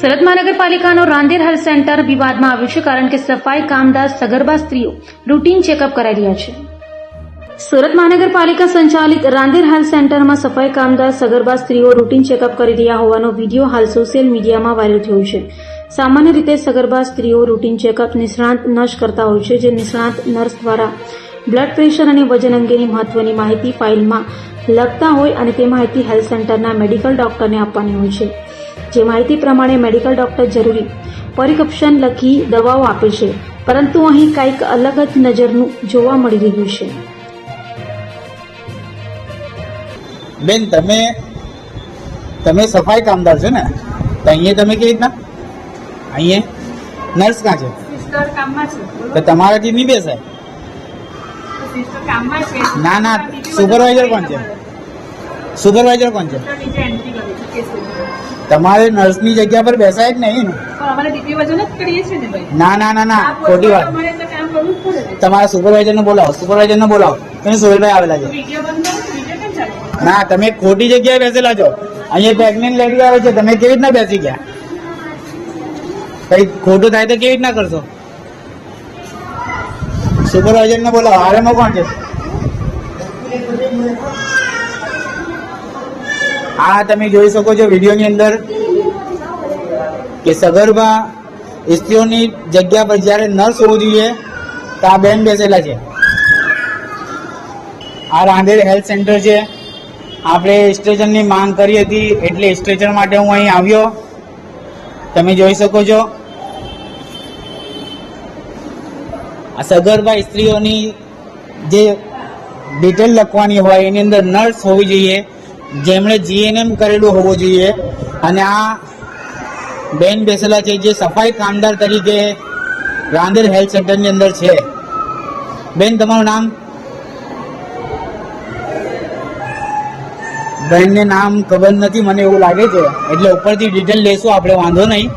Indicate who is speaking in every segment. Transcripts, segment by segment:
Speaker 1: સુરત મહાનગરપાલિકાનો Rander health centre વિવાદમાં આવ્યું છે કારણ કે સફાઈ કામદાર સગર્ભા સ્ત્રીઓ રૂટીન ચેકઅપ કરાઈ રહ્યા છે. સુરત મહાનગરપાલિકા સંચાલિત રાંદેર હેલ્થ સેન્ટરમાં સફાઈ કામદાર સગર્ભા સ્ત્રીઓ રૂટીન ચેકઅપ કરી રહ્યા હોવાનો વીડિયો હાલ સોશિયલ મીડિયામાં વાયરલ થયો છે. સામાન્ય રીતે સગર્ભા સ્ત્રીઓ રૂટીન ચેકઅપ નિષ્ણાંત નર્સ કરતા હોય છે, જે નિષ્ણાંત નર્સ દ્વારા બ્લડ પ્રેશર અને વજન અંગેની મહત્વની માહિતી ફાઇલમાં લખતા હોય અને તે માહિતી હેલ્થ સેન્ટરના મેડિકલ ડોક્ટરને આપવાની હોય છે. જે માહિતી પ્રમાણે મેડિકલ ડોક્ટર જરૂરી પરિકપ્શન લખી દવાઓ આપે છે. પરંતુ અહીં કંઈક અલગ જ નજરનું જોવા મળી રહ્યું છે.
Speaker 2: બેન તમે તમે સફાઈ કામદાર છો ને? તો અહીંયા તમે કેવી રીતના? અહીંયા? નર્સ કાં છે?
Speaker 3: સિસ્ટર કામમાં છે.
Speaker 2: તો તમારાથી નહીં બેસાય?
Speaker 3: સિસ્ટર કામમાં છે.
Speaker 2: ના ના સુપરવાઇઝર કોણ છે. સુપરવાઇઝર કોણ છે. તમારે નર્સની જગ્યા પર બેસાય જ નહીં ને
Speaker 3: ને
Speaker 2: ના ના ખોટી વાત.
Speaker 3: ને.
Speaker 2: તમારા સુપરવાઇઝરને બોલાવો સુપરવાઇઝરને બોલાવો. તમે સોહેલભાઈ આવેલા છે. ના તમે ખોટી જગ્યાએ બેસેલા છો. અહીંયા પ્રેગ્નેન્ટ લેડી આવે છે તમે કેવી રીતના બેસી ગયા? કઈ ખોટું થાય તો કેવી રીતના કરશો? સુપરવાઇઝર ને બોલાવો આરએમઓ કોણ છે? આ તમે જોઈ શકો છો વિડીયોની અંદર કે સગર્ભા સ્ત્રીઓની જગ્યા પર જ્યારે નર્સ હોવું જોઈએ, તો આ બેન બેસેલા છે. આ રાંદેર હેલ્થ સેન્ટર છે. આપણે સ્ટ્રેચરની માંગ કરી હતી, એટલે સ્ટ્રેચર માટે હું અહીં આવ્યો. તમે જોઈ શકો છો. આ સગર્ભા સ્ત્રીઓની જે ડિટેલ લખવાની હોય, એની અંદર નર્સ હોવી જોઈએ. જેમણે જીએનએમ કરેલું હોવું જોઈએ. અને આ બેન બેસેલા છે, જે સફાઈ કામદાર તરીકે રાંદેર હેલ્થ સેન્ટરની અંદર છે. બેન, તમારું નામ? બેનને નામ ખબર નથી, મને એવું લાગે છે. એટલે ઉપરથી ડિટેલ લેશું, આપણે વાંધો નહીં.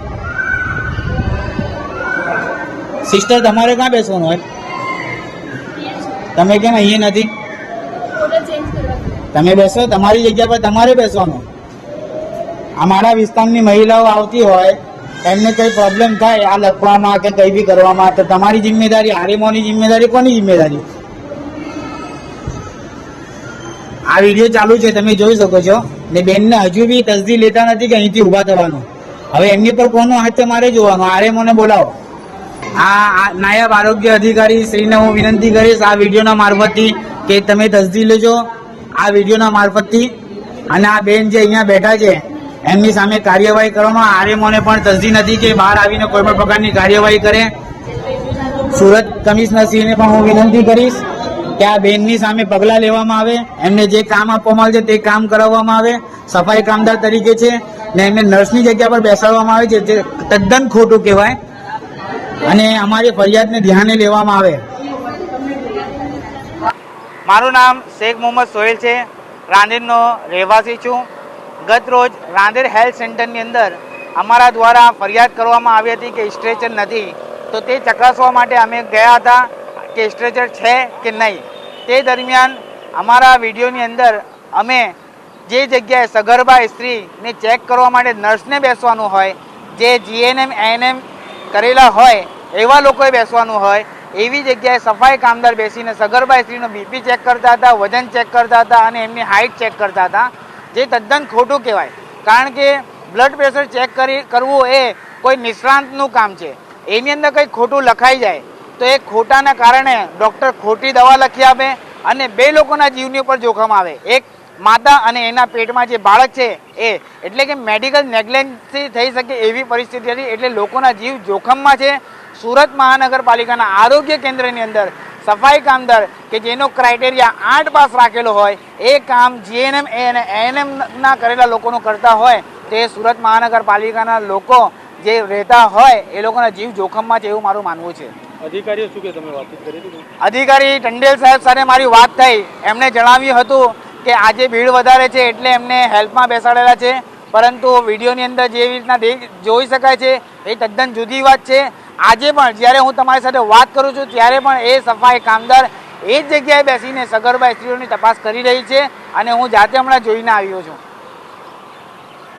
Speaker 2: સિસ્ટર તમારે ક્યાં બેસવાનું હોય? તમે કેમ અહીંયા નથી? તમે બેસો, તમારી જગ્યા પર તમારે બેસવાનું. આ મારા વિસ્તારની મહિલાઓ આવતી હોય, એમને કઈ પ્રોબ્લેમ થાય, આ લખવામાં કે કઈ બી કરવામાં, તો તમારી જિમ્મેદારી આરેમોની જિમ્મેદારી, કોની જિમ્મેદારી? આ વીડિયો ચાલુ છે, તમે જોઈ શકો છો. ને બેનને હજુ બી તસદી લેતા નથી કે અહીંથી ઊભા થવાનું. હવે એમની પર કોનો હાથ તમારે મારે જોવાનો. આરએમઓને બોલાવો. આ નાયબ આરોગ્ય અધિકારી, શ્રીને હું વિનંતી કરીશ આ વિડીયોના મારફતથી કે તમે તસદી લેજો. આ વિડીયોના મારફતથી અને આ બેન જે અહીંયા બેઠા છે, એમની સામે કાર્યવાહી કરવામાં આરએમઓને પણ તસદી નથી કે બહાર આવીને કોઈ પણ પ્રકારની કાર્યવાહી કરે. સુરત કમિશનરશ્રીને પણ હું વિનંતી કરીશ કે આ બેનની સામે પગલાં લેવામાં આવે, એમને જે કામ આપવામાં આવે છે તે કામ કરાવવામાં આવે. સફાઈ કામદાર તરીકે છે ને એમને નર્સની જગ્યા પર બેસાડવામાં આવે છે તે તદ્દન ખોટું કહેવાય. અને અમારી ફરિયાદને ધ્યાને લેવામાં આવે.
Speaker 4: મારું નામ શેખ મોહમ્મદ સોહેલ છે. રાંદેરનો રહેવાસી છું. ગત રોજ રાંદેર હેલ્થ સેન્ટરની અંદર અમારા દ્વારા ફરિયાદ કરવામાં આવી હતી કે સ્ટ્રેચર નથી. તો તે ચકાસવા માટે અમે ગયા હતા કે સ્ટ્રેચર છે કે નહીં. તે દરમિયાન અમારા વિડીયોની અંદર અમે જે જગ્યાએ સગર્ભા સ્ત્રીને ચેક કરવા માટે નર્સને બેસવાનું હોય, જે જીએનએમ એએનએમ કરેલા હોય, એવા લોકોએ બેસવાનું હોય એવી જગ્યાએ સફાઈ કામદાર બેસીને સગર્ભા સ્ત્રીનો બીપી ચેક કરતા હતા, વજન ચેક કરતા હતા અને એમની હાઇટ ચેક કરતા હતા, જે તદ્દન ખોટું કહેવાય. કારણ કે બ્લડ પ્રેશર ચેક કરી, કરવું એ કોઈ નિષ્ણાંતનું કામ છે. એની અંદર કંઈ ખોટું લખાઈ જાય, તો એ ખોટાના કારણે ડૉક્ટર ખોટી દવા લખી આપે અને બે લોકોના જીવની ઉપર જોખમ આવે. એક માતા અને એના પેટમાં જે બાળક છે એ એટલે કે મેડિકલ નેગ્લેન્સી થઈ શકે એવી પરિસ્થિતિ હતી એટલે લોકોના જીવ જોખમમાં છે. સુરત મહાનગરપાલિકાના આરોગ્ય કેન્દ્રની અંદર સફાઈ કામદાર કે જેનો ક્રાઇટેરિયા આઠ પાસ રાખેલો હોય એ કામ જીએનએમ અને એએનએમના કરેલા લોકોનું કરતા હોય તે સુરત મહાનગરપાલિકાના લોકો જે રહેતા હોય એ લોકોના જીવ જોખમમાં છે એવું મારું માનવું છે.
Speaker 5: અધિકારીઓ શું કે તમે વાતચીત કરી
Speaker 4: અધિકારી ટંડેલ સાહેબ સાથે મારી વાત થઈ. એમણે જણાવ્યું હતું કે આજે ભીડ વધારે છે એટલે એમને હેલ્પમાં બેસાડેલા છે. પરંતુ વિડીયોની અંદર જેવી રીતના જોઈ શકાય છે, એ તદ્દન જુદી વાત છે. આજે પણ જ્યારે હું તમારી સાથે વાત કરું છું, ત્યારે પણ એ સફાઈ કામદાર એ જ જગ્યાએ બેસીને સગર્ભા સ્ત્રીઓની તપાસ કરી રહી છે અને હું જાતે હમણાં જોઈને આવ્યો છું.